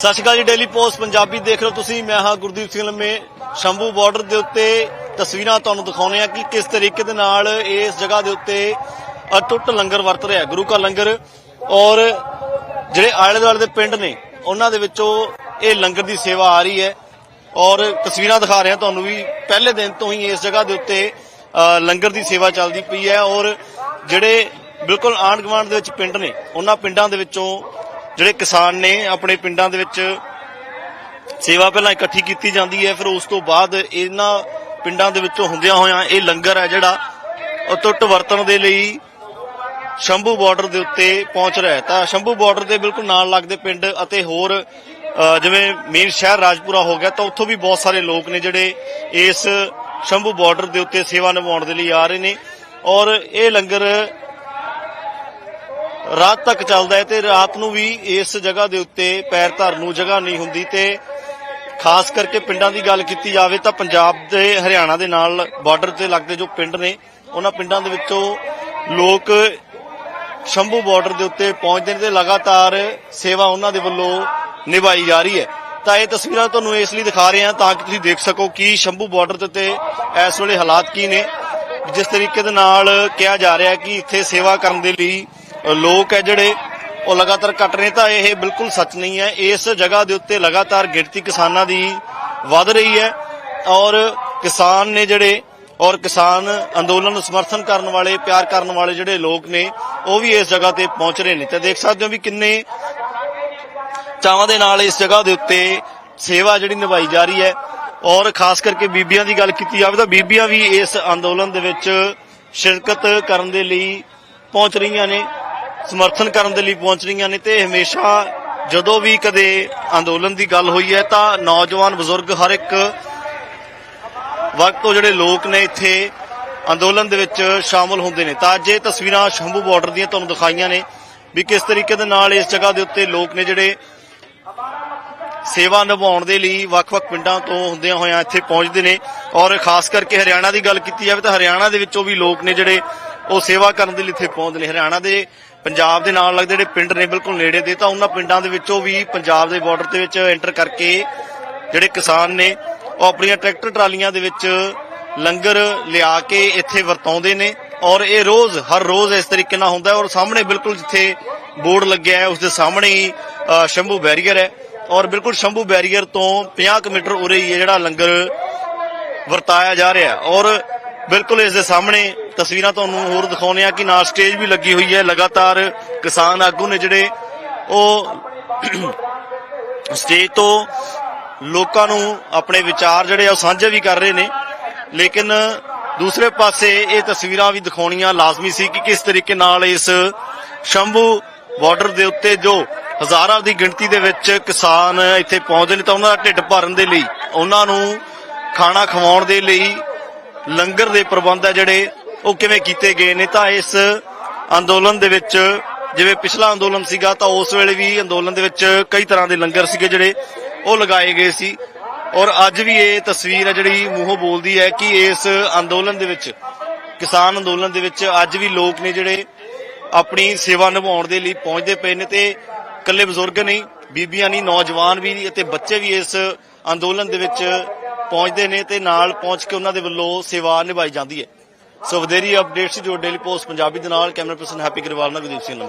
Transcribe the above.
ਸਤਿ ਸ਼੍ਰੀ ਅਕਾਲ ਜੀ daily post Punjabi ਦੇਖ ਰਹੇ ਹੋ ਤੁਸੀਂ। ਮੈਂ ਹਾਂ ਗੁਰਦੀਪ ਸਿੰਘ ਲੰਮੇ। ਸ਼ੰਭੂ ਬਾਰਡਰ ਦੇ ਉੱਤੇ ਤਸਵੀਰਾਂ ਤੁਹਾਨੂੰ ਦਿਖਾਉਣੇ ਆ ਕਿ ਕਿਸ ਤਰੀਕੇ ਦੇ ਨਾਲ ਇਸ ਜਗ੍ਹਾ ਦੇ ਉੱਤੇ ਅਟੁੱਟ ਲੰਗਰ ਵਰਤ ਰਿਹਾ ਗੁਰੂ ਕਾ ਲੰਗਰ। ਔਰ ਜਿਹੜੇ ਆਲੇ ਦੁਆਲੇ ਦੇ ਪਿੰਡ ਨੇ, ਉਹਨਾਂ ਦੇ ਵਿੱਚੋਂ ਇਹ ਲੰਗਰ ਦੀ ਸੇਵਾ ਆ ਰਹੀ ਹੈ। ਔਰ ਤਸਵੀਰਾਂ ਦਿਖਾ ਰਹੇ ਹਾਂ ਤੁਹਾਨੂੰ ਵੀ। ਪਹਿਲੇ ਦਿਨ ਤੋਂ ਹੀ ਇਸ ਜਗ੍ਹਾ ਦੇ ਉੱਤੇ ਲੰਗਰ ਦੀ ਸੇਵਾ ਚੱਲਦੀ ਪਈ ਹੈ। ਔਰ ਜਿਹੜੇ ਬਿਲਕੁਲ ਆਂਢ ਗੁਆਂਢ ਦੇ ਵਿੱਚ ਪਿੰਡ ਨੇ, ਉਹਨਾਂ ਪਿੰਡਾਂ ਦੇ ਵਿੱਚੋਂ ਜਿਹੜੇ ਕਿਸਾਨ ਨੇ ਆਪਣੇ ਪਿੰਡਾਂ ਦੇ ਵਿੱਚ ਸੇਵਾ ਪਹਿਲਾਂ ਇਕੱਠੀ ਕੀਤੀ ਜਾਂਦੀ ਹੈ, ਫਿਰ ਉਸ ਤੋਂ ਬਾਅਦ ਇਹਨਾਂ ਪਿੰਡਾਂ ਦੇ ਵਿੱਚੋਂ ਹੁੰਦਿਆਂ ਹੋਇਆਂ ਇਹ ਲੰਗਰ ਹੈ ਜਿਹੜਾ ਉਹ ਟੁੱਟ ਵਰਤਣ ਦੇ ਲਈ ਸ਼ੰਭੂ ਬਾਰਡਰ ਦੇ ਉੱਤੇ ਪਹੁੰਚ ਰਿਹਾ ਤਾਂ ਸ਼ੰਭੂ ਬਾਰਡਰ ਦੇ ਬਿਲਕੁਲ ਨਾਲ ਲੱਗਦੇ ਪਿੰਡ ਅਤੇ ਹੋਰ ਜਿਵੇਂ ਮੇਨ ਸ਼ਹਿਰ ਰਾਜਪੁਰਾ ਹੋ ਗਿਆ, ਤਾਂ ਉੱਥੋਂ ਵੀ ਬਹੁਤ ਸਾਰੇ ਲੋਕ ਨੇ ਜਿਹੜੇ ਇਸ ਸ਼ੰਭੂ ਬਾਰਡਰ ਦੇ ਉੱਤੇ ਸੇਵਾ ਨਿਭਾਉਣ ਦੇ ਲਈ ਆ ਰਹੇ ਨੇ। ਔਰ ਇਹ ਲੰਗਰ ਰਾਤ ਤੱਕ ਚੱਲਦਾ ਹੈ ਤੇ ਰਾਤ ਨੂੰ ਵੀ ਇਸ ਜਗ੍ਹਾ ਦੇ ਉੱਤੇ ਪੈਰ ਧਰਨ ਨੂੰ ਜਗ੍ਹਾ ਨਹੀਂ ਹੁੰਦੀ ਤੇ ਖਾਸ ਕਰਕੇ ਪਿੰਡਾਂ ਦੀ ਗੱਲ ਕੀਤੀ ਜਾਵੇ ਤਾਂ ਪੰਜਾਬ ਦੇ ਹਰਿਆਣਾ ਦੇ ਨਾਲ ਬਾਰਡਰ ਤੇ ਲੱਗਦੇ ਜੋ ਪਿੰਡ ਨੇ, ਉਹਨਾਂ ਪਿੰਡਾਂ ਦੇ ਵਿੱਚੋਂ ਲੋਕ ਸ਼ੰਭੂ ਬਾਰਡਰ ਦੇ ਉੱਤੇ ਪਹੁੰਚਦੇ ਨੇ ਤੇ ਲਗਾਤਾਰ ਸੇਵਾ ਉਹਨਾਂ ਦੇ ਵੱਲੋਂ ਨਿਭਾਈ ਜਾ ਰਹੀ ਹੈ। ਤਾਂ ਇਹ ਤਸਵੀਰਾਂ ਤੁਹਾਨੂੰ ਇਸ ਲਈ ਦਿਖਾ ਰਹੇ ਹਾਂ ਤਾਂ ਕਿ ਤੁਸੀਂ ਦੇਖ ਸਕੋ ਕਿ ਸ਼ੰਭੂ ਬਾਰਡਰ ਦੇ ਉੱਤੇ ਇਸ ਵੇਲੇ ਹਾਲਾਤ ਕੀ ਨੇ। ਜਿਸ ਤਰੀਕੇ ਦੇ ਨਾਲ ਕਿਹਾ ਜਾ ਰਿਹਾ ਕਿ ਇੱਥੇ ਸੇਵਾ ਕਰਨ ਦੇ ਲਈ ਲੋਕ ਹੈ ਜਿਹੜੇ ਉਹ ਲਗਾਤਾਰ ਕੱਟ ਰਹੇ ਤਾਂ ਇਹ ਬਿਲਕੁਲ ਸੱਚ ਨਹੀਂ ਹੈ। ਇਸ ਜਗ੍ਹਾ ਦੇ ਉੱਤੇ ਲਗਾਤਾਰ ਗਿਣਤੀ ਕਿਸਾਨਾਂ ਦੀ ਵੱਧ ਰਹੀ ਹੈ ਔਰ ਕਿਸਾਨ ਨੇ ਜਿਹੜੇ ਔਰ ਕਿਸਾਨ ਅੰਦੋਲਨ ਨੂੰ ਸਮਰਥਨ ਕਰਨ ਵਾਲੇ, ਪਿਆਰ ਕਰਨ ਵਾਲੇ ਜਿਹੜੇ ਲੋਕ ਨੇ, ਉਹ ਵੀ ਇਸ ਜਗ੍ਹਾ ਤੇ ਪਹੁੰਚ ਰਹੇ ਨੇ। ਤੇ ਦੇਖ ਸਕਦੇ ਹੋ ਵੀ ਕਿੰਨੇ ਚਾਵਾਂ ਦੇ ਨਾਲ ਇਸ ਜਗ੍ਹਾ ਦੇ ਉੱਤੇ ਸੇਵਾ ਜਿਹੜੀ ਨਿਭਾਈ ਜਾ ਰਹੀ ਹੈ ਔਰ ਖਾਸ ਕਰਕੇ ਬੀਬੀਆਂ ਦੀ ਗੱਲ ਕੀਤੀ ਜਾਵੇ ਤਾਂ ਬੀਬੀਆਂ ਵੀ ਇਸ ਅੰਦੋਲਨ ਦੇ ਵਿੱਚ ਸ਼ਿਰਕਤ ਕਰਨ ਦੇ ਲਈ ਪਹੁੰਚ ਰਹੀਆਂ ਨੇ। ਸਮਰਥਨ ਕਰਨ ਦੇ ਲਈ ਪਹੁੰਚ ਰਹੀਆਂ ਨੇ ਤੇ ਹਮੇਸ਼ਾ ਜਦੋਂ ਵੀ ਕਦੇ ਅੰਦੋਲਨ ਦੀ ਗੱਲ ਹੋਈ ਹੈ ਤਾਂ ਨੌਜਵਾਨ ਬਜ਼ੁਰਗ ਹਰ ਇੱਕ ਵਕਤ ਤੋਂ ਜਿਹੜੇ ਲੋਕ ਨੇ ਇੱਥੇ ਅੰਦੋਲਨ ਦੇ ਵਿੱਚ ਸ਼ਾਮਲ ਹੁੰਦੇ ਨੇ। ਤਾਂ ਅੱਜ ਇਹ ਤਸਵੀਰਾਂ ਸ਼ੰਭੂ ਬਾਰਡਰ ਦੀਆਂ ਤੁਹਾਨੂੰ ਦਿਖਾਈਆਂ ਨੇ ਵੀ ਕਿਸ ਤਰੀਕੇ ਦੇ ਨਾਲ ਇਸ ਜਗ੍ਹਾ ਦੇ ਉੱਤੇ ਲੋਕ ਨੇ ਜਿਹੜੇ ਸੇਵਾ ਨਿਭਾਉਣ ਦੇ ਲਈ ਵੱਖ-ਵੱਖ ਪਿੰਡਾਂ ਤੋਂ ਹੁੰਦਿਆਂ ਹੋਇਆਂ ਇੱਥੇ ਪਹੁੰਚਦੇ ਨੇ ਔਰ ਖਾਸ ਕਰਕੇ ਹਰਿਆਣਾ ਦੀ ਗੱਲ ਕੀਤੀ ਜਾਵੇ ਤਾਂ ਹਰਿਆਣਾ ਦੇ ਵਿੱਚੋਂ ਵੀ ਲੋਕ ਨੇ ਜਿਹੜੇ ਉਹ ਸੇਵਾ ਕਰਨ ਦੇ ਲਈ ਇੱਥੇ ਪਹੁੰਚਦੇ ਨੇ। ਹਰਿਆਣਾ ਦੇ ਪੰਜਾਬ ਦੇ ਨਾਲ ਲੱਗਦੇ ਜਿਹੜੇ ਪਿੰਡ ਨੇ ਬਿਲਕੁਲ ਨੇੜੇ ਦੇ, ਤਾਂ ਉਹਨਾਂ ਪਿੰਡਾਂ ਦੇ ਵਿੱਚੋਂ ਵੀ ਪੰਜਾਬ ਦੇ ਬਾਰਡਰ ਦੇ ਵਿੱਚ ਐਂਟਰ ਕਰਕੇ ਜਿਹੜੇ ਕਿਸਾਨ ਨੇ, ਉਹ ਆਪਣੀਆਂ ਟਰੈਕਟਰ ਟਰਾਲੀਆਂ ਦੇ ਵਿੱਚ ਲੰਗਰ ਲਿਆ ਕੇ ਇੱਥੇ ਵਰਤਾਉਂਦੇ ਨੇ ਔਰ ਇਹ ਰੋਜ਼, ਹਰ ਰੋਜ਼ ਇਸ ਤਰੀਕੇ ਨਾਲ ਹੁੰਦਾ ਔਰ ਸਾਹਮਣੇ ਬਿਲਕੁਲ ਜਿੱਥੇ ਬੋਰਡ ਲੱਗਿਆ ਹੈ ਉਸ ਦੇ ਸਾਹਮਣੇ ਹੀ ਸ਼ੰਭੂ ਬੈਰੀਅਰ ਹੈ ਔਰ ਬਿਲਕੁਲ ਸ਼ੰਭੂ ਬੈਰੀਅਰ ਤੋਂ 50 ਕੁ ਮੀਟਰ ਉਰੇ ਹੀ ਇਹ ਜਿਹੜਾ ਲੰਗਰ ਵਰਤਾਇਆ ਜਾ ਰਿਹਾ ਔਰ ਬਿਲਕੁਲ ਇਸ ਦੇ ਸਾਹਮਣੇ ਤਸਵੀਰਾਂ ਤੁਹਾਨੂੰ ਹੋਰ ਦਿਖਾਉਣੇ ਆ ਕਿ ਨਾਲ ਸਟੇਜ ਵੀ ਲੱਗੀ ਹੋਈ ਹੈ। ਲਗਾਤਾਰ ਕਿਸਾਨ ਆਗੂ ਨੇ ਜਿਹੜੇ ਉਹ ਸਟੇਜ ਤੋਂ ਲੋਕਾਂ ਨੂੰ ਆਪਣੇ ਵਿਚਾਰ ਜਿਹੜੇ ਆ ਉਹ ਸਾਂਝੇ ਵੀ ਕਰ ਰਹੇ ਨੇ। ਲੇਕਿਨ ਦੂਸਰੇ ਪਾਸੇ ਇਹ ਤਸਵੀਰਾਂ ਵੀ ਦਿਖਾਉਣੀਆਂ ਲਾਜ਼ਮੀ ਸੀ ਕਿ ਕਿਸ ਤਰੀਕੇ ਨਾਲ ਇਸ ਸ਼ੰਭੂ ਬਾਰਡਰ ਦੇ ਉੱਤੇ ਜੋ ਹਜ਼ਾਰਾਂ ਦੀ ਗਿਣਤੀ ਦੇ ਵਿੱਚ ਕਿਸਾਨ ਇੱਥੇ ਪਹੁੰਚਦੇ ਨੇ ਤਾਂ ਉਹਨਾਂ ਦਾ ਢਿੱਡ ਭਰਨ ਦੇ ਲਈ, ਉਹਨਾਂ ਨੂੰ ਖਾਣਾ ਖਵਾਉਣ ਦੇ ਲਈ ਲੰਗਰ ਦੇ ਪ੍ਰਬੰਧ ਆ ਜਿਹੜੇ, ਉਹ ਕਿਵੇਂ ਕੀਤੇ ਗਏ ਨੇ? ਤਾਂ ਇਸ ਅੰਦੋਲਨ ਦੇ ਵਿੱਚ, ਜਿਵੇਂ ਪਿਛਲਾ ਅੰਦੋਲਨ ਸੀਗਾ, ਤਾਂ ਉਸ ਵੇਲੇ ਵੀ ਅੰਦੋਲਨ ਦੇ ਵਿੱਚ ਕਈ ਤਰ੍ਹਾਂ ਦੇ ਲੰਗਰ ਸੀਗੇ ਜਿਹੜੇ ਉਹ ਲਗਾਏ ਗਏ ਸੀ। ਔਰ ਅੱਜ ਵੀ ਇਹ ਤਸਵੀਰ ਹੈ ਜਿਹੜੀ ਮੂੰਹੋਂ ਬੋਲਦੀ ਹੈ ਕਿ ਇਸ ਅੰਦੋਲਨ ਦੇ ਵਿੱਚ, ਕਿਸਾਨ ਅੰਦੋਲਨ ਦੇ ਵਿੱਚ ਅੱਜ ਵੀ ਲੋਕ ਨੇ ਜਿਹੜੇ ਆਪਣੀ ਸੇਵਾ ਨਿਭਾਉਣ ਦੇ ਲਈ ਪਹੁੰਚਦੇ ਪਏ ਨੇ ਤੇ ਇਕੱਲੇ ਬਜ਼ੁਰਗ ਨਹੀਂ, ਬੀਬੀਆਂ ਨਹੀਂ, ਨੌਜਵਾਨ ਵੀ ਅਤੇ ਬੱਚੇ ਵੀ ਇਸ ਅੰਦੋਲਨ ਦੇ ਵਿੱਚ ਪਹੁੰਚਦੇ ਨੇ ਤੇ ਨਾਲ ਪਹੁੰਚ ਕੇ ਉਹਨਾਂ ਦੇ ਵੱਲੋਂ ਸੇਵਾ ਨਿਭਾਈ ਜਾਂਦੀ ਹੈ। ਸੋ ਵਧੇਰੀ ਅਪਡੇਟਸ ਜੋ ਡੇਲੀ ਪੋਸਟ ਪੰਜਾਬੀ ਦੇ ਨਾਲ, ਕੈਮਰਾ ਪਰਸਨ ਹੈਪੀ ਗਰੇਵਾਲ ਨਾਲ ਗੁਰਦੀਪ ਸਿੰਘ ਲੰਮੇ।